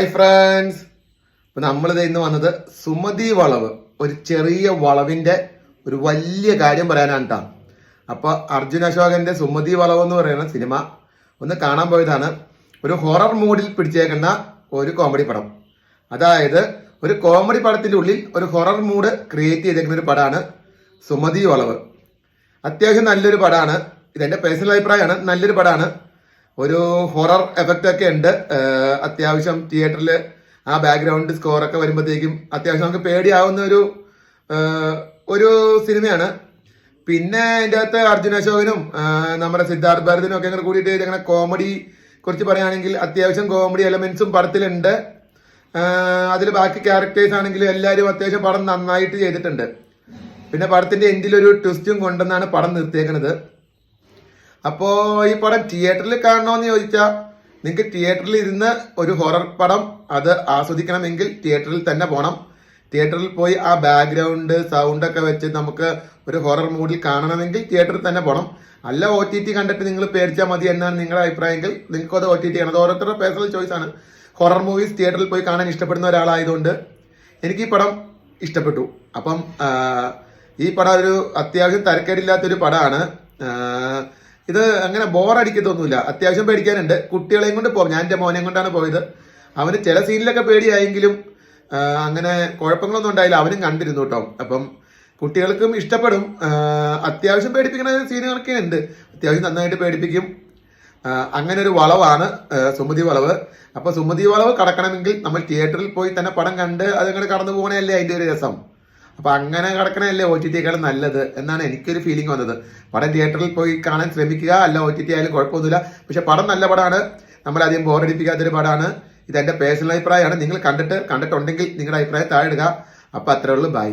Hi friends നമ്മൾ നമ്മളിത് ഇന്ന് വന്നത് സുമതി വളവ്. ഒരു ചെറിയ വളവിന്റെ ഒരു വലിയ കാര്യം പറയാനാണ് കേട്ടോ അപ്പൊ അർജുൻ അശോകന്റെ സുമതി വളവ് എന്ന് പറയുന്ന സിനിമ ഒന്ന് കാണാൻ പോയതാണ്. ഒരു ഹൊറർ മൂഡിൽ പിടിച്ചേക്കുന്ന ഒരു കോമഡി പടം. അതായത് ഒരു കോമഡി പടത്തിന്റെ ഉള്ളിൽ ഒരു ഹൊറർ മൂഡ് ക്രിയേറ്റ് ചെയ്തേക്കുന്ന ഒരു പടമാണ് സുമതി വളവ്. അത്യാവശ്യം നല്ലൊരു പടമാണ് ഇതെന്റെ പേഴ്സണൽ അഭിപ്രായമാണ്. നല്ലൊരു പടമാണ് ഒരു ഹൊറർ എഫക്റ്റ് ഒക്കെ ഉണ്ട്. അത്യാവശ്യം തിയേറ്ററിൽ ആ ബാക്ക്ഗ്രൗണ്ട് സ്കോർ ഒക്കെ വരുമ്പോഴത്തേക്കും അത്യാവശ്യം നമുക്ക് പേടിയാവുന്ന ഒരു ഒരു സിനിമയാണ്. പിന്നെ അതിന്റെ അകത്ത് അർജുന അശോകനും നമ്മുടെ സിദ്ധാർത്ഥ് ഭരതനും ഒക്കെ അങ്ങനെ കൂടിയിട്ട് അങ്ങനെ കോമഡി കുറിച്ച് പറയുകയാണെങ്കിൽ അത്യാവശ്യം കോമഡി എലമെന്റ്സും പടത്തിലുണ്ട്. അതിൽ ബാക്കി ക്യാരക്ടേഴ്സ് ആണെങ്കിലും എല്ലാവരും അത്യാവശ്യം പടം നന്നായിട്ട് ചെയ്തിട്ടുണ്ട്. പിന്നെ പടത്തിന്റെ എൻഡിൽ ഒരു ട്വിസ്റ്റും കൊണ്ടെന്നാണ് പടം നിർത്തിയേക്കുന്നത് അപ്പോ ഈ പടം തിയേറ്ററിൽ കാണണമെന്ന് ചോദിച്ചാൽ നിങ്ങൾക്ക് തിയേറ്ററിൽ ഇരുന്ന് ഒരു ഹൊറർ പടം അത് ആസ്വദിക്കണമെങ്കിൽ തിയേറ്ററിൽ തന്നെ പോകണം തിയേറ്ററിൽ പോയി ആ ബാക്ക്ഗ്രൗണ്ട് സൗണ്ട് ഒക്കെ വെച്ച് നമുക്ക് ഒരു ഹൊറർ മൂഡിൽ കാണണമെങ്കിൽ തിയേറ്ററിൽ തന്നെ പോകണം അല്ല ഒ ടി ടി കണ്ടിട്ട് നിങ്ങൾ പേടിച്ചാൽ മതി എന്നാണ് നിങ്ങളുടെ അഭിപ്രായമെങ്കിൽ നിങ്ങൾക്ക് അത് ഒ ടി ടി ആണ് അത് ഓരോരുത്തരുടെ പേഴ്സണൽ ചോയ്സ് ആണ്. ഹൊറർ മൂവീസ് തിയേറ്ററിൽ പോയി കാണാൻ ഇഷ്ടപ്പെടുന്ന ഒരാളായതുകൊണ്ട് എനിക്ക് ഈ പടം ഇഷ്ടപ്പെട്ടു. അപ്പം ഈ പടം ഒരു അത്യാവശ്യം തരക്കേടില്ലാത്തൊരു പടമാണ്. ഇത് അങ്ങനെ ബോറടിക്കത്തൊന്നുമില്ല അത്യാവശ്യം പേടിക്കാനുണ്ട്. കുട്ടികളെയും കൊണ്ട് പോകും. ഞാൻ എന്റെ മോനെയും കൊണ്ടാണ് പോയത്. അവന് ചില സീനിലൊക്കെ പേടിയായെങ്കിലും അങ്ങനെ കുഴപ്പങ്ങളൊന്നും ഉണ്ടായില്ല. അവനും കണ്ടിരുന്നു കേട്ടോ. അപ്പം കുട്ടികൾക്കും ഇഷ്ടപ്പെടും. അത്യാവശ്യം പേടിപ്പിക്കുന്ന സീനുകളൊക്കെ ഉണ്ട്. അത്യാവശ്യം നന്നായിട്ട് പേടിപ്പിക്കും. അങ്ങനെ ഒരു വളവാണ് സുമതി വളവ്. അപ്പൊ സുമതി വളവ് കടക്കണമെങ്കിൽ നമ്മൾ തിയേറ്ററിൽ പോയി തന്നെ പടം കണ്ട് അതങ്ങനെ കടന്നു പോകണേ അല്ലേ അതിന്റെ ഒരു രസം. അപ്പൊ അങ്ങനെ കിടക്കണല്ലേ ഒ ടി ടിയേക്കാളും നല്ലത് എന്നാണ് എനിക്കൊരു ഫീലിംഗ് വന്നത്. പടം തിയേറ്ററിൽ പോയി കാണാൻ ശ്രമിക്കുക അല്ല ഒ ടി ടി ആയാലും കുഴപ്പമൊന്നുമില്ല. പക്ഷെ പടം നല്ല പടമാണ്. നമ്മൾ നമ്മളധികം ബോറടിപ്പിക്കാത്തൊരു പടമാണ്. ഇത് എന്റെ പേഴ്സണൽ അഭിപ്രായമാണ്. നിങ്ങൾ കണ്ടിട്ട് കണ്ടിട്ടുണ്ടെങ്കിൽ നിങ്ങളുടെ അഭിപ്രായം താഴെ ഇടുക. അപ്പൊ അത്രേ ഉള്ളൂ. ബൈ